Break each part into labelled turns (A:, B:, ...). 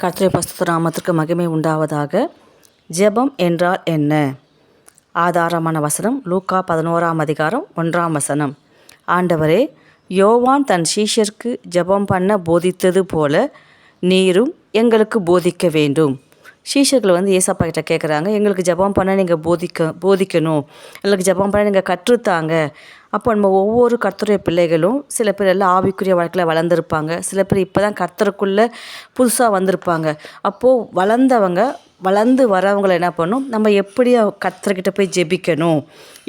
A: கர்த்தருடைய பரிசுத்த நாமத்திற்கு மகிமை உண்டாவதாக. ஜெபம் என்றால் என்ன? ஆதாரமான வசனம் லூக்கா பதினோராம் அதிகாரம் ஒன்றாம் வசனம். ஆண்டவரே யோவான் தன் சீஷருக்கு ஜெபம் பண்ண போதித்தது போல நீரும் எங்களுக்கு போதிக்க வேண்டும். சீஷர்கள் வந்து ஏசப்பா கிட்ட கேட்குறாங்க எங்களுக்கு ஜெபம் பண்ண நீங்கள் போதிக்க போதிக்கணும். எங்களுக்கு ஜெபம் பண்ண நீங்கள் கற்றுத்தாங்க. அப்போ நம்ம ஒவ்வொரு கர்த்தருடைய பிள்ளைகளும் சில பேர் எல்லாம் ஆவிக்குரிய வாழ்க்கையில் வளர்ந்துருப்பாங்க. சில பேர் இப்போ தான் கர்த்தருக்குள்ளே புதுசாக வந்திருப்பாங்க. அப்போது வளர்ந்தவங்க வளர்ந்து வரவங்களை என்ன பண்ணும்? நம்ம எப்படி கர்த்தர்கிட்ட போய் ஜெபிக்கணும்?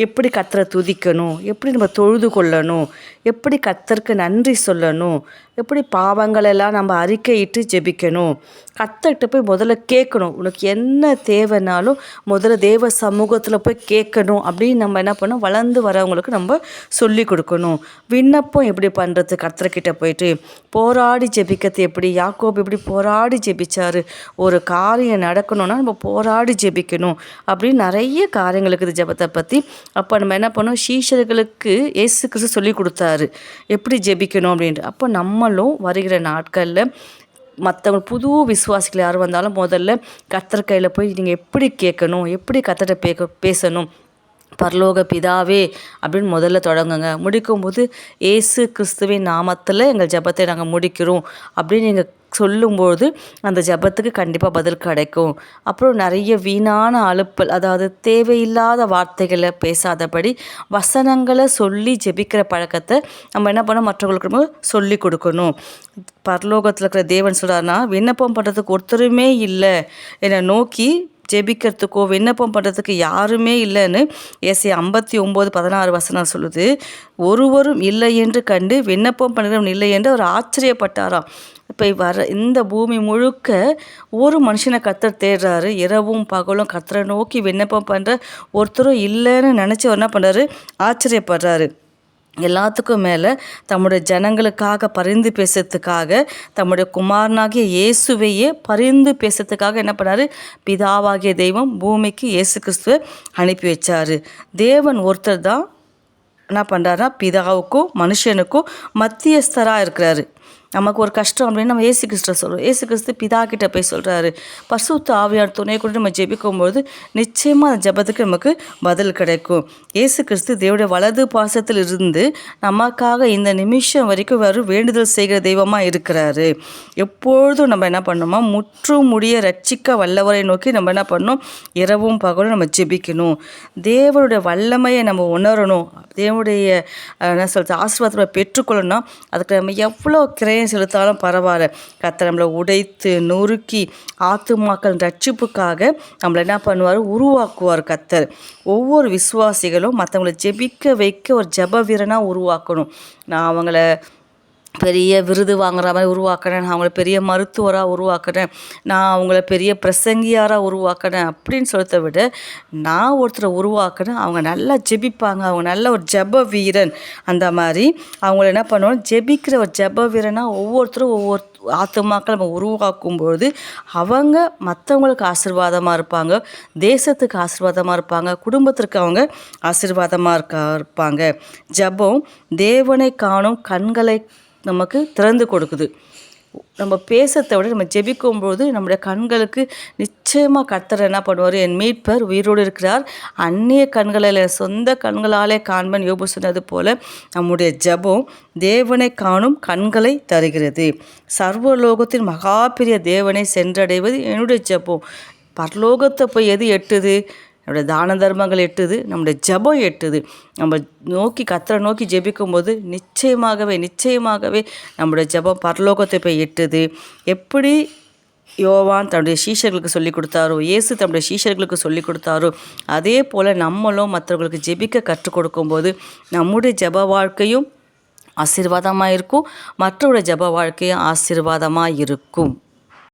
A: எப்படி கத்தரை துதிக்கணும்? எப்படி நம்ம தொழுது கொள்ளணும்? எப்படி கத்தருக்கு நன்றி சொல்லணும்? எப்படி பாவங்களெல்லாம் நம்ம அறிக்கையிட்டு ஜெபிக்கணும்? கத்தர்கிட்ட போய் முதல்ல கேட்கணும். உனக்கு என்ன தேவைனாலும் முதல்ல தேவ சமூகத்தில் போய் கேட்கணும் அப்படின்னு நம்ம என்ன பண்ணோம் வளர்ந்து வரவங்களுக்கு நம்ம சொல்லி கொடுக்கணும். விண்ணப்பம் எப்படி பண்ணுறது கர்த்தர்கிட்ட போயிட்டு போராடி ஜெபிக்கிறது எப்படி? யாக்கோப் எப்படி போராடி ஜெபிச்சார்? ஒரு காரியம் நடக்கணும்னா நம்ம போராடி ஜெபிக்கணும். அப்படின்னு நிறைய காரியங்கள் இருக்குது ஜெபத்தை பற்றி அப்போ நம்ம என்ன பண்ணோம் சீஷர்களுக்கு இயேசு கிறிஸ்து சொல்லி கொடுத்தாரு. எப்படி ஜெபிக்கணும் அப்படின்ட்டு. அப்போ நம்மளும் வருகிற நாட்களில் மற்றவங்க புது விசுவாசிகள் யார் வந்தாலும் முதல்ல கத்தர் கையில் போய் நீங்கள் எப்படி கேட்கணும்? எப்படி கத்தர்கிட்ட பேக்க பேசணும்? பரலோக பிதாவே அப்படின்னு முதல்ல தொடங்குங்க. முடிக்கும்போது ஏசு கிறிஸ்துவின் நாமத்தில் எங்கள் ஜெபத்தை நாங்கள் முடிக்கிறோம் அப்படின்னு நீங்கள் சொல்லும்போது அந்த ஜெபத்துக்கு கண்டிப்பாக பதில் கிடைக்கும். அப்புறம் நிறைய வீணான அலுப்பல் அதாவது தேவையில்லாத வார்த்தைகளை பேசாதபடி வசனங்களை சொல்லி ஜெபிக்கிற பழக்கத்தை நம்ம என்ன பண்ணோம் மற்றவங்களுக்கு நம்ம சொல்லி கொடுக்கணும். பரலோகத்தில் இருக்கிற தேவன் சொல்கிறாருன்னா விண்ணப்பம் பண்ணுறதுக்கு ஒருத்தருமே இல்லை. என்னை நோக்கி ஜெபிக்கிறதுக்கோ விண்ணப்பம் பண்ணுறதுக்கு யாருமே இல்லைன்னு ஏசி ஐம்பத்தி ஒம்பது பதினாறு வசனம் சொல்லுது. ஒருவரும் இல்லை என்று கண்டு விண்ணப்பம் பண்ணுறவன் இல்லை என்று அவர் ஆச்சரியப்பட்டாராம். இப்போ வர இந்த பூமி முழுக்க ஒரு மனுஷனை கத்தர் தேடுறாரு. இரவும் பகலும் கத்தரை நோக்கி விண்ணப்பம் பண்ணுற ஒருத்தரும் இல்லைன்னு நினச்சி அவர் என்ன பண்ணுறாரு ஆச்சரியப்படுறாரு. எல்லாத்துக்கும் மேலே தம்முடைய ஜனங்களுக்காக பரிந்து பேசுறதுக்காக தம்முடைய குமாரனாகிய இயேசுவையே பரிந்து பேசுறதுக்காக என்ன பண்ணார்? பிதாவாகிய தெய்வம் பூமிக்கு இயேசு கிறிஸ்துவை அனுப்பி வச்சார். தேவன் ஒருத்தர் தான் என்ன பண்ணுறாருனா பிதாவுக்கும் மனுஷனுக்கும் மத்தியஸ்தராக இருக்கிறாரு. நமக்கு ஒரு கஷ்டம் அப்படின்னு நம்ம ஏசு கிறிஸ்ட சொல்கிறோம் ஏசு கிறிஸ்து பிதா கிட்ட போய் சொல்கிறாரு பசுத்த ஆவியார் துணை கூட நம்ம ஜெபிக்கும்போது நிச்சயமாக அந்த ஜெபத்துக்கு நமக்கு பதில் கிடைக்கும். ஏசு கிறிஸ்து தேவடைய வலது பாசத்தில் இருந்து நமக்காக இந்த நிமிஷம் வரைக்கும் வரும் வேண்டுதல் செய்கிற தெய்வமாக இருக்கிறாரு. எப்பொழுதும் நம்ம என்ன பண்ணோமா முற்றும் முடிய ரட்சிக்க வல்லவரை நோக்கி நம்ம என்ன பண்ணணும் இரவும் பகலும் நம்ம ஜெபிக்கணும். தேவனுடைய வல்லமையை நம்ம உணரணும். தேவனுடைய என்ன சொல்கிறது ஆசீர்வாதத்தை பெற்றுக்கொள்ளணும் அதுக்கு நம்ம எவ்வளோ கிரையம் செலுத்தாலும் பரவாயில்ல. கத்தை நம்மளை உடைத்து நொறுக்கி ஆத்துமாக்கள் ரட்சிப்புக்காக நம்மளை என்ன பண்ணுவார்? உருவாக்குவார் கத்தர் ஒவ்வொரு விசுவாசிகளும் மற்றவங்களை ஜெபிக்க வைக்க ஒரு ஜப வீரனாக உருவாக்கணும். நான் அவங்கள பெரிய விருது வாங்குற மாதிரி உருவாக்கினேன் நான் அவங்கள பெரிய மருத்துவராக உருவாக்கினேன் நான் அவங்கள பெரிய பிரசங்கியாராக உருவாக்கினேன் அப்படின்னு சொல்கிறத விட நான் ஒருத்தரை உருவாக்கினேன் அவங்க நல்லா ஜெபிப்பாங்க. அவங்க நல்ல ஒரு ஜெப வீரன். அந்த மாதிரி அவங்கள என்ன பண்ணுவோம்? ஜெபிக்கிற ஒரு ஜெப வீரனாக ஒவ்வொருத்தரும் ஒவ்வொரு ஆத்துமாக்களை நம்ம உருவாக்கும்பொழுது அவங்க மற்றவங்களுக்கு ஆசீர்வாதமாக இருப்பாங்க. தேசத்துக்கு ஆசீர்வாதமாக இருப்பாங்க. குடும்பத்திற்கு அவங்க ஆசீர்வாதமாக இருக்கா இருப்பாங்க. ஜபம் தேவனை காணும் கண்களை நமக்கு திறந்து கொடுக்குது. நம்ம பேசத்தை விட நம்ம ஜெபிக்கும்போது நம்முடைய கண்களுக்கு நிச்சயமாக கர்த்தர் என்ன பண்ணுவார்? என் மீட்பர் உயிரோடு இருக்கிறார். அந்நிய கண்களில் சொந்த கண்களாலே காண்பன். யோபு சொன்னது போல நம்முடைய ஜபம் தேவனை காணும் கண்களை தருகிறது. சர்வலோகத்தின் மகா பெரிய தேவனை சென்றடைவது என்னுடைய ஜபம். பரலோகத்தை போய் எது எட்டுது? நம்முடைய தான தர்மங்கள் எட்டுது நம்முடைய ஜபம் எட்டுது. நம்ம நோக்கி கத்தரை நோக்கி ஜெபிக்கும் போது நிச்சயமாகவே நிச்சயமாகவே நம்முடைய ஜபம் பரலோகத்தை போய் எட்டுது. எப்படி யோவான் தன்னுடைய சீஷர்களுக்கு சொல்லி கொடுத்தாரோ இயேசு தன்னுடைய சீஷர்களுக்கு சொல்லிக் கொடுத்தாரோ அதே போல் நம்மளும் மற்றவர்களுக்கு ஜெபிக்க கற்றுக் கொடுக்கும்போது நம்முடைய ஜப வாழ்க்கையும் ஆசீர்வாதமாக இருக்கும் மற்றவருடைய ஜப வாழ்க்கையும் ஆசீர்வாதமாக இருக்கும்